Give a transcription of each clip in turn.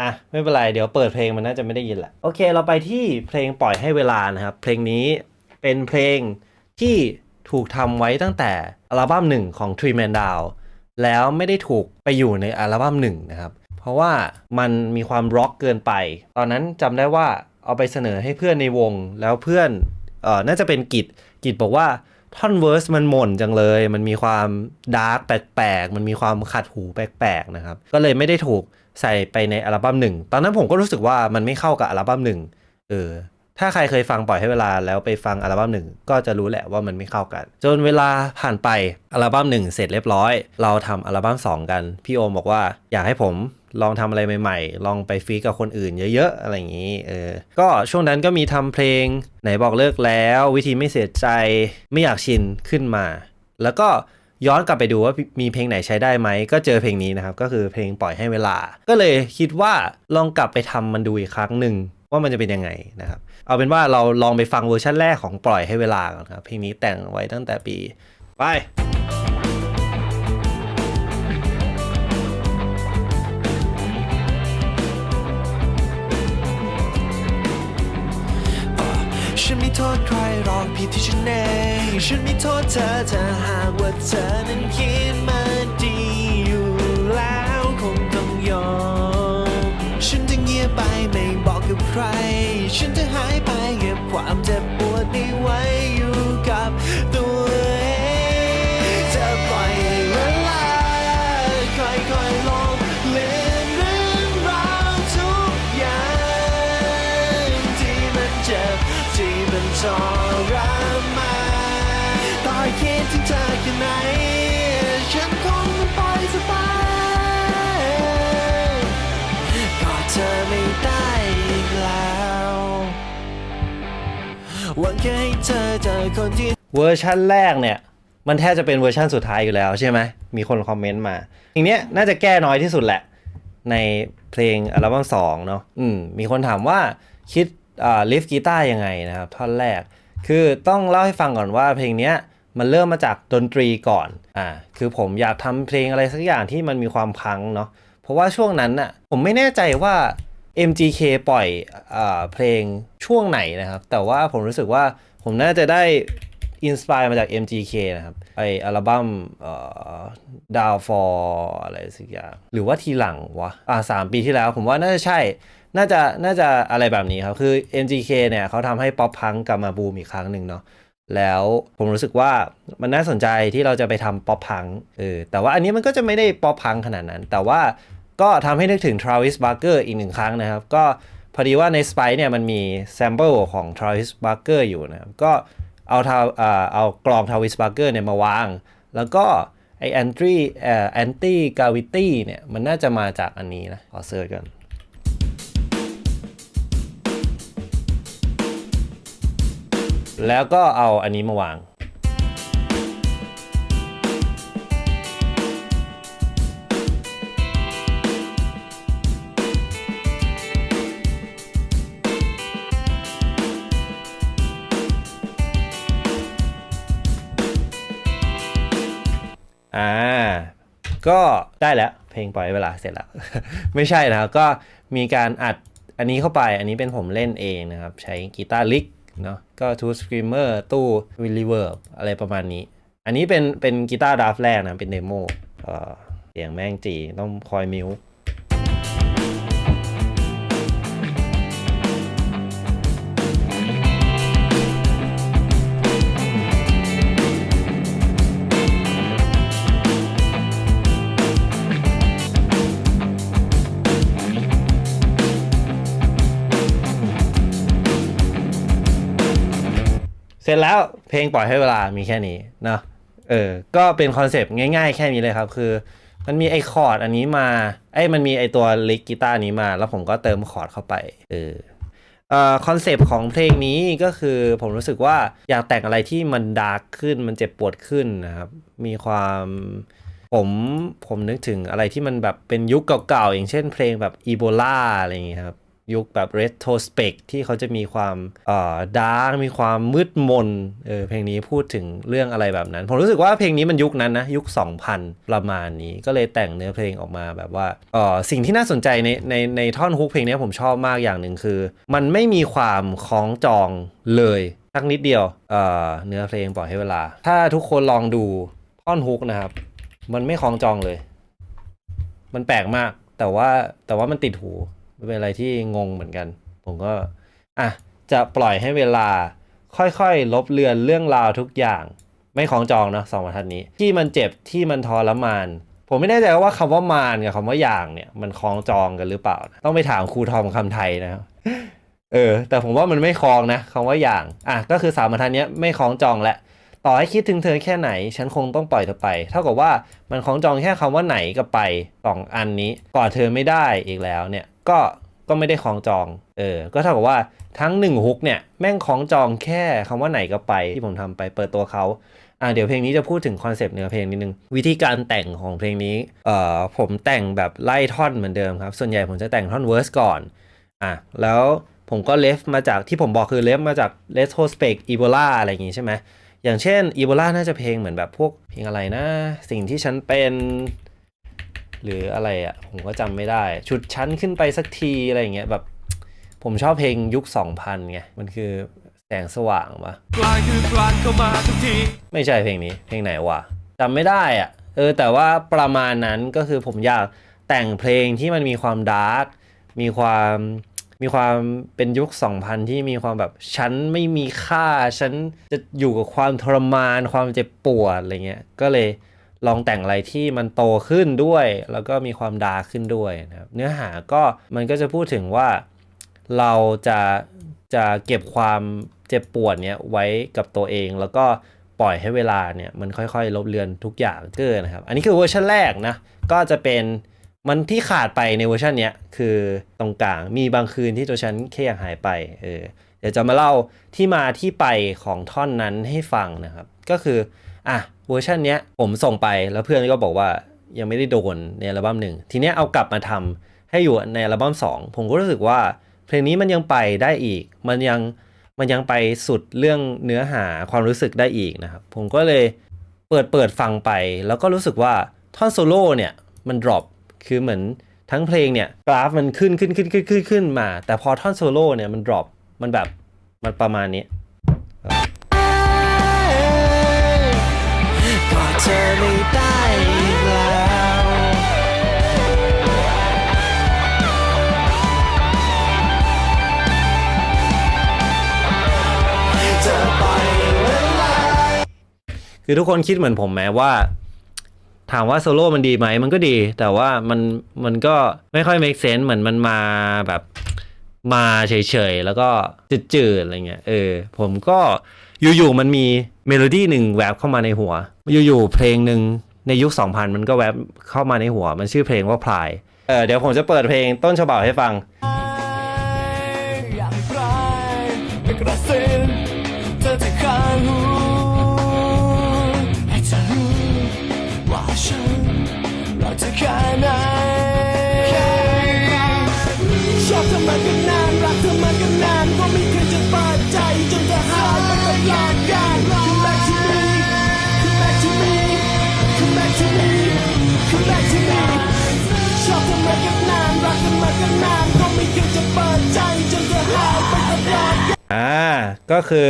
อะไม่เป็นไรเดี๋ยวเปิดเพลงมันน่าจะไม่ได้ยินแหละโอเค เราไปที่เพลงปล่อยให้เวลานะครับ เพลงนี้เป็นเพลงที่ถูกทำไว้ตั้งแต่อัลบั้มหนึ่งของ Tree Man Down แล้วไม่ได้ถูกไปอยู่ในอัลบั้มหนึ่งนะครับ เพราะว่ามันมีความร็อกเกินไป ตอนนั้นจำได้ว่าเอาไปเสนอให้เพื่อนในวงแล้วเพื่อนเอ่อน่าจะเป็นกิจกิจบอกว่า ท่อนเวอร์สมันหม่นจังเลย มันมีความดาร์กแปลกๆ มันมีความขัดหูแปลกๆนะครับ ก็เลยไม่ได้ถูกใส่ไปในอัลบั้มหนึ่ง ตอนนั้นผมก็รู้สึกว่ามันไม่เข้ากับอัลบั้มหนึ่งเออ ถ้าใครเคยฟังปล่อยให้เวลาแล้วไปฟังอัลบั้มหนึ่งก็จะรู้แหละว่ามันไม่เข้ากัน จนเวลาผ่านไปอัลบั้มหนึ่งเสร็จเรียบร้อย เราทำอัลบั้มสองกัน พี่โอมบอกว่าอยากให้ผมลองทำอะไรใหม่ๆ ลองไปฟีดกับคนอื่นเยอะๆ อะไรอย่างนี้ เออ ก็ช่วงนั้นก็มีทำเพลง ไหนบอกเลิกแล้ววิธีไม่เสียใจไม่อยากชินขึ้นมา แล้วก็ย้อนกลับไปดูว่ามีเพลงไหนใช้ได้ไหม ก็เจอเพลงนี้นะครับ ก็คือเพลงปล่อยให้เวลา ก็เลยคิดว่าลองกลับไปทำมันดูอีกครั้งหนึ่งว่ามันจะเป็นยังไงนะครับ เอาเป็นว่าเราลองไปฟังเวอร์ชันแรกของปล่อยให้เวลาก่อนครับ เพลงนี้แต่งไว้ตั้งแต่ปี ไปฉันไม่โทษใครหรอกผิดที่ฉันเองฉันไม่โทษเธอถ้าหากว่าเธอนั้นคิดมา ทรมานต่อคิดถึงเธอแค่ไหน ฉันคงไม่ปล่อยสบายกอดเธอไม่ได้อีกแล้วหวังแค่ให้เธอเจอคนที่ เวอร์ชั่นแรกเนี่ย มันแทบจะเป็นเวอร์ชั่นสุดท้ายอยู่แล้วใช่ไหม มีคนคอมเมนต์มาทีเนี้ยน่าจะแก้น้อยที่สุดแหละ ในเพลงอัลบั้มสองเนาะอืมมีคนถามว่าคิด ลิฟกีตาร์ยังไงนะครับท่อนแรก คือต้องเล่าให้ฟังก่อนว่าเพลงนี้มันเริ่มมาจากดนตรีก่อนอ่าคือผมอยากทำเพลงอะไรสักอย่างที่มันมีความพังเนาะเพราะว่าช่วงนั้นน่ะผมไม่แน่ใจว่า MGK ปล่อยอเพลงช่วงไหนนะครับ แต่ว่าผมรู้สึกว่าผมน่าจะได้ อินสปายมาจาก MGK นะครับ ไออัลบั้มดาวฟอร์อะไรสักอย่าง หรือว่าทีหลังวะ อ่าสามปีที่แล้วผมว่าน่าจะใช่ น่าจะน่าจะอะไรแบบนี้ครับ คือ MGK เนี่ยเขาทำให้ป๊อปพังกลับมาบูมอีกครั้งหนึ่งเนาะแล้วผมรู้สึกว่ามันน่าสนใจที่เราจะไปทำป๊อปพังเออแต่ว่าอันนี้มันก็จะไม่ได้ป๊อปพังขนาดนั้น แต่ว่าก็ทำให้นึกถึง Travis Barker อีกหนึ่งครั้งนะครับ ก็พอดีว่าใน Spy เนี่ยมันมีแซมเปิลของ Travis Barker อยู่นะครับ ก็ เอาทาอ่อเอากรองทาวิสปาร์เกอร์เนี่ยมาวาง แล้วก็ไอแอนตี้เอ่อแอนตี้กาวิตี้เนี่ยมันน่าจะมาจากอันนี้นะขอเซิร์ชกันแล้วก็เอาอันนี้มาวาง อ่าก็ได้แล้วเพลงปล่อยเวลาเสร็จแล้ว ไม่ใช่นะครับก็มีการอัดอันนี้เข้าไปอันนี้เป็นผมเล่นเองนะครับ ใช้กีตาร์ลิกเนาะก็ทูสครีมเมอร์ตู้วิลลิเวิร์อะไรประมาณนี้ อันนี้เป็นเป็นกีตาร์ดราฟแรกนะ เป็นเดโมเออเสียงแม่งจีต้องคอยมิว เสร็จแล้วเพลงปล่อยให้เวลามีแค่นี้เนาะเออ ก็เป็นคอนเซปต์ง่ายๆ แค่นี้เลยครับ คือ มันมีไอคอร์ดอันนี้มาไอ้มันมีไอตัวลิกกีตาร์นี้มา แล้วผมก็เติมคอร์ดเข้าไปเออเอ่อคอนเซปต์ของเพลงนี้ก็คือผมรู้สึกว่าอยากแต่งอะไรที่มันดาร์กขึ้นมันเจ็บปวดขึ้นนะครับ มีความผมผมนึกถึงอะไรที่มันแบบเป็นยุคเก่าๆ อย่างเช่นเพลงแบบอีโบลาอะไรอย่างเงี้ยครับ ยุคแบบ retrospect ที่เขาจะมีความอ่อดาร์กมีความมืดมนเออเพลงนี้พูดถึงเรื่องอะไรแบบนั้น ผมรู้สึกว่าเพลงนี้มันยุคนั้นนะ ยุค 2000 ประมาณนี้ก็เลยแต่งเนื้อเพลงออกมาแบบว่าเอ่อสิ่งที่น่าสนใจในในในท่อนฮุกเพลงนี้ผมชอบมากอย่างหนึ่งคือ มันไม่มีความคล้องจองเลยสักนิดเดียวเอ่อเนื้อเพลงปล่อยให้เวลา ถ้าทุกคนลองดูท่อนฮุกนะครับ มันไม่คล้องจองเลย มันแปลกมาก แต่ว่าแต่ว่ามันติดหู มันเป็นอะไรที่งงเหมือนกัน ผมก็อะจะปล่อยให้เวลาค่อยๆ ลบเลือนเรื่องราวทุกอย่าง ไม่ของจองเนะสองบรรทัดนี้ ที่มันเจ็บที่มันทรมาน ผมไม่แน่ใจว่าคำว่ามานกับคำว่าอย่างเนี่ย มันคล้องจองกันหรือเปล่า ต้องไปถามครูทอมคำไทยนะครับเออ แต่ผมว่ามันไม่คล้องนะคำว่าอย่างอะก็คือสามบรรทัดนี้ไม่คล้องจองแหละต่อให้คิดถึงเธอแค่ไหน ฉันคงต้องปล่อยเธอไป เท่ากับว่ามันคล้องจองแค่คำว่าไหนกับไปสองอันนี้กอดเธอไม่ได้อีกแล้วเนี่ย ก็ก็ไม่ได้คล้องจอง เออ ก็เท่ากับว่าทั้งหนึ่งฮุกเนี่ยแม่งคล้องจองแค่คำว่าไหนกับไปที่ผมทำไปเปิดตัวเขาอ่าเดี๋ยวเพลงนี้จะพูดถึงคอนเซปต์เนื้อเพลงนิดนึง วิธีการแต่งของเพลงนี้ เอ่อผมแต่งแบบไล่ท่อนเหมือนเดิมครับ ส่วนใหญ่ผมจะแต่งท่อนเวอร์สก่อนอะแล้วผมก็เลฟมาจากที่ผมบอกคือเลฟมาจาก retrospect ebola อะไรอย่างงี้ใช่ไหมอย่างเช่น ebola น่าจะเพลงเหมือนแบบพวกเพลงอะไรนะ สิ่งที่ฉันเป็น หรืออะไรอะ่ะผมก็จำไม่ได้ ชุดชั้นขึ้นไปสักทีอะไรอย่างเงี้ยแบบ ผมชอบเพลงยุค 2000ไงมันคือแสงสว่างปะกลายคือกลานเข้ามาทุกทีไม่ใช่เพลงนี้ เพลงไหนวะจำไม่ได้อะ่ะเออแต่ว่าประมาณนั้นก็คือผมอยากแต่งเพลงที่มันมีความดาร์กมีความมีความเป็นยุค 2000 ที่มีความแบบฉันไม่มีค่า ฉันจะอยู่กับความทรมานความเจ็บปวดอะไรเงี้ยก็เลย ลองแต่งอะไรที่มันโตขึ้นด้วย แล้วก็มีความดาขึ้นด้วยนะครับเนื้อหาก็มันก็จะพูดถึงว่าเราจะจะเก็บความเจ็บปวดเนี้ยไว้กับตัวเอง แล้วก็ปล่อยให้เวลาเนี่ยมันค่อยๆ ลบเลือนทุกอย่างเกินนะครับ อันนี้คือเวอร์ชันแรกนะ ก็จะเป็นมันที่ขาดไปในเวอร์ชันเนี้ยคือตรงกลางมีบางคืนที่ตัวฉันแค่อยากหายไปเออเดี๋ยวจะมาเล่าที่มาที่ไปของท่อนนั้นให้ฟังนะครับ ก็คือ อะเวอร์ชันเนี้ยผมส่งไปแล้วเพื่อนก็บอกว่ายังไม่ได้โดนในอัลบั้มหนึ่งทีเนี้ยเอากลับมาทำให้อยู่ในอัลบั้มสองผมก็รู้สึกว่า เพลงนี้มันยังไปได้อีก มันยังมันยังไปสุดเรื่องเนื้อหาความรู้สึกได้อีกนะครับ ผมก็เลยเปิดเปิดฟังไป แล้วก็รู้สึกว่าท่อนโซโล่เนี่ยมัน drop คือเหมือนทั้งเพลงเนี่ยกราฟมันขึ้นขึ้นขึ้นขึ้นขึ้นขึ้นมา แต่พอท่อนโซโล่เนี่ยมัน drop มันแบบมันประมาณนี้ คือทุกคนคิดเหมือนผมไหมว่า ถามว่าโซโล่มันดีไหมมันก็ดี แต่ว่ามันมันก็ไม่ค่อย make sense เหมือนมันมาแบบมาเฉยๆ แล้วก็จืดๆอะไรเงี้ยเออผมก็อยู่ๆมันมีเมโลดี้หนึ่งแวบเข้ามาในหัว อยู่ๆเพลงหนึ่งในยุค 2000 มันก็แวบเข้ามาในหัว มันชื่อเพลงว่าพลายเออเดี๋ยวผมจะเปิดเพลงต้นฉบับให้ฟัง อ่าก็คือ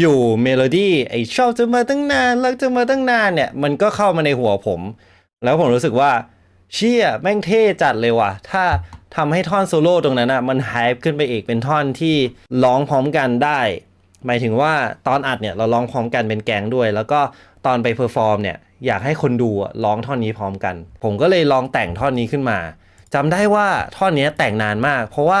อยู่ๆเมโลดี้ไอชอบจะมาตั้งนานรักจะมาตั้งนานเนี่ย มันก็เข้ามาในหัวผม แล้วผมรู้สึกว่า เชี่ยแม่งเท่จัดเลยว่ะ ถ้าทำให้ท่อนโซโล่ตรงนั้นอะมันไฮป์ขึ้นไปอีกเป็นท่อนที่ร้องพร้อมกันได้ หมายถึงว่าตอนอัดเนี่ยเราร้องพร้อมกันเป็นแกงด้วย แล้วก็ตอนไปเพอร์ฟอร์มเนี่ยอยากให้คนดูร้องท่อนนี้พร้อมกัน ผมก็เลยลองแต่งท่อนนี้ขึ้นมาจำได้ว่าท่อนนี้แต่งนานมาก เพราะว่า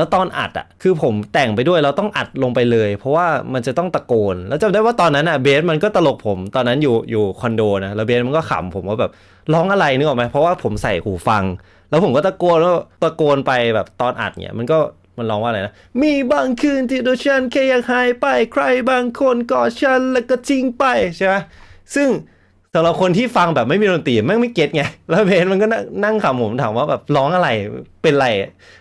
แล้วตอนอัดอะคือผมแต่งไปด้วยเราต้องอัดลงไปเลย เพราะว่ามันจะต้องตะโกน แล้วจำได้ว่าตอนนั้นอะเบสมันก็ตลกผมตอนนั้นอยู่อยู่คอนโดนะแล้วเบสมันก็ขำผมว่าแบบร้องอะไรนึกออกไหมเพราะว่าผมใส่หูฟัง แล้วผมก็ตะโกนแล้วตะโกนไปแบบตอนอัดเนี่ยมันก็มันร้องว่าอะไรนะ มีบางคืนที่ตัวฉันแค่อยากหายไปใครบางคนกอดฉันแล้วก็ทิ้งไปใช่ไหมซึ่ง สำหรับคนที่ฟังแบบไม่มีดนตรีแม่งไม่เก็ตไง แล้วเบสมันก็นั่งขำผมถามว่าแบบร้องอะไรเป็นไร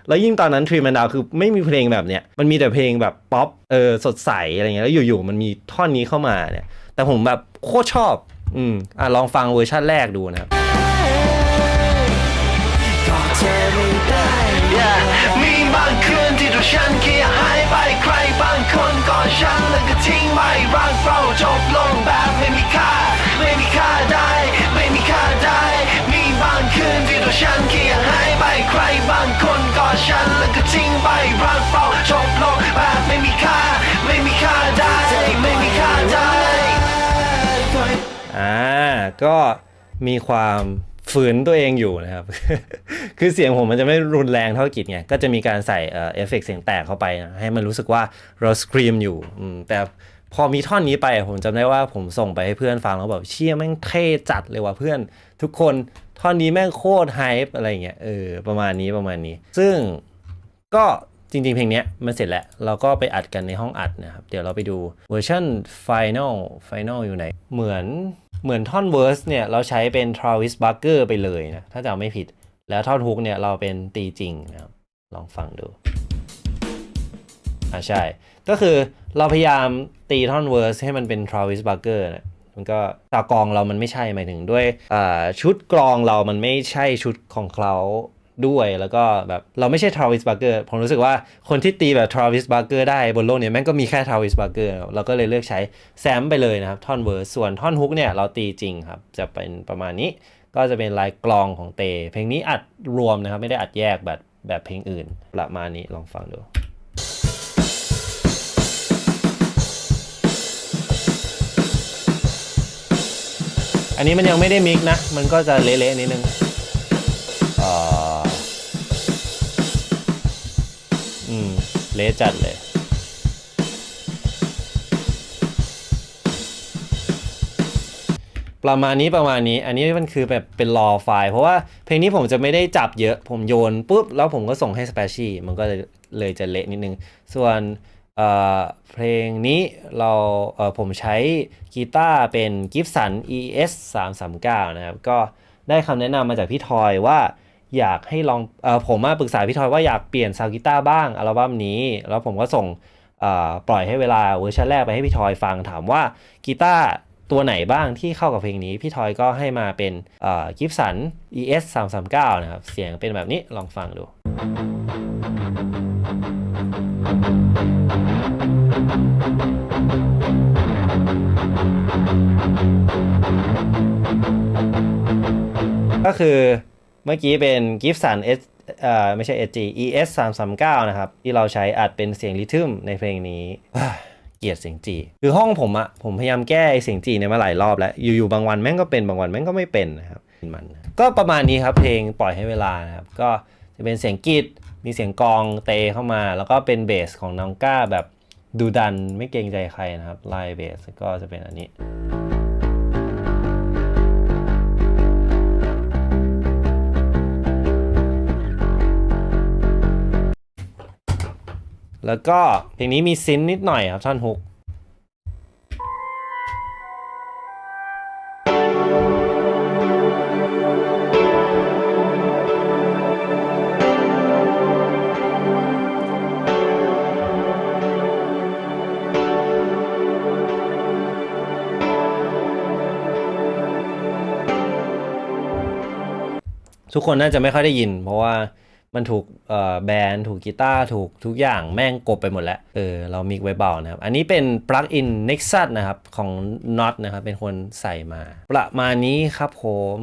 แล้วยิ่งตอนนั้นทรีมันดาวคือไม่มีเพลงแบบเนี้ย มันมีแต่เพลงแบบป๊อปเออสดใสอะไรเงี้ยแล้วอยู่ๆมันมีท่อนนี้เข้ามาเนี่ย แต่ผมแบบโคตรชอบ อืมอะลองฟังเวอร์ชันแรกดูนะครับมีบางคืนที่ตัวฉันค่อยหายไปใครบางคนก่อนฉันแล้วก็ทิ้งไปรักเราจบลงแบบไม่มีค่า ฉันแค่อยากหายไปใครบางคนก่อฉันแล้วก็ทิ้งไปรักเราจบลงแบบไม่มีค่า ไม่มีค่าได้ไม่มีค่าได้อ่าก็มีความฝืนตัวเองอยู่นะครับ คือเสียงผมมันจะไม่รุนแรงเท่ากิจไง ก็จะมีการใส่เอ่อเอฟเฟกต์เสียงแตกเข้าไปนะให้มันรู้สึกว่าเราสครีมอยู่ แต่พอมีท่อนนี้ไปผมจำได้ว่าผมส่งไปให้เพื่อนฟังแล้วแบบเชี่ยแม่งเท่จัดเลยว่ะเพื่อน ทุกคน ท่อนนี้แม่งโคตรไฮป์อะไรเงี้ยเออประมาณนี้ประมาณนี้ ซึ่งก็จริงๆ เพลงเนี้ยมันเสร็จแล้ว เราก็ไปอัดกันในห้องอัดนะครับ เดี๋ยวเราไปดูเวอร์ชัน Final Final อยู่ไหน เหมือนเหมือนท่อนเวอร์สเนี่ย เราใช้เป็น Travis Barker ไปเลยนะ ถ้าจำไม่ผิดแล้วท่อนฮุกเนี่ย เราเป็นตีจริงนะครับ ลองฟังดู อ่าใช่ ก็คือเราพยายามตีท่อนเวอร์สให้มันเป็น Travis Barker นะ มันก็ตากองเรามันไม่ใช่หมายถึงด้วยชุดกลองเรามันไม่ใช่ชุดของเขาด้วยแล้วก็แบบเราไม่ใช่ Travis Barker ผมรู้สึกว่าคนที่ตีแบบ Travis Barker ได้บนโลกเนี่ยแม่งก็มีแค่ Travis Barker เราก็เลยเลือกใช้แซมไปเลยนะครับ ท่อนเวอร์สส่วนท่อนฮุกเนี่ยเราตีจริงครับ จะเป็นประมาณนี้ก็จะเป็นลายกลองของเต เพลงนี้อัดรวมนะครับ ไม่ได้อัดแยกแบบแบบเพลงอื่น ประมาณนี้ลองฟังดู อันนี้มันยังไม่ได้มิกนะ มันก็จะเละๆนิดนึงเอ่ออืม เละจัดเลยประมาณนี้ประมาณนี้ อันนี้มันคือแบบเป็นรอไฟล์ เพราะว่าเพลงนี้ผมจะไม่ได้จับเยอะ ผมโยนปุ๊บ แล้วผมก็ส่งให้สเปชี่มันก็เลยเลยจะเละนิดนึง ส่วน เพลงนี้เราเผมใช้กีตาร์เป็นกิฟสัน ES 339นะครับ ก็ได้คำแนะนำมาจากพี่ทอยว่าอยากให้ลองอผมมาปรึกษาพี่ทอยว่าอยากเปลี่ยนซาวกีตาร์บ้างอัลบั้มนี้ แล้วผมก็ส่งปล่อยให้เวลาเวอร์ชันแรกไปให้พี่ทอยฟังถามว่ากีตาร์ ตัวไหนบ้างที่เข้ากับเพลงนี้ พี่ทอยก็ให้มาเป็นกิฟสัน ES 339นะครับ เสียงเป็นแบบนี้ลองฟังดู ก็คือเมื่อกี้เป็น Gibson S เอ่อไม่ใช่ SG ES 339นะครับ ที่เราใช้อัดเป็นเสียงริทึมในเพลงนี้ เกลียดเสียงจีคือห้องผมอะผมพยายามแก้ไอเสียงจีเนี่ยมาหลายรอบแล้ว อยู่ๆบางวันแม่งก็เป็นบางวันแม่งก็ไม่เป็นนะครับมันก็ประมาณนี้ครับเพลงปล่อยให้เวลานะครับก็จะเป็นเสียงกีดมีเสียงกองเตะเข้ามา แล้วก็เป็นเบสของน้องก้าแบบดูดันไม่เกรงใจใครนะครับไล่เบสก็จะเป็นอันนี้ แล้วก็เพลงนี้มีซินนิดหน่อยครับท่อนฮุกทุกคนน่าจะไม่ค่อยได้ยิน เพราะว่า มันถูกแบนถูกกีตาร์ถูกทุกอย่างแม่งกบไปหมดแล้ว เออ เรามิกไว้เบานะครับ อันนี้เป็นปลั๊กอิน Nexus นะครับ ของ Not นะครับ เป็นคนใส่มา ประมาณนี้ครับผม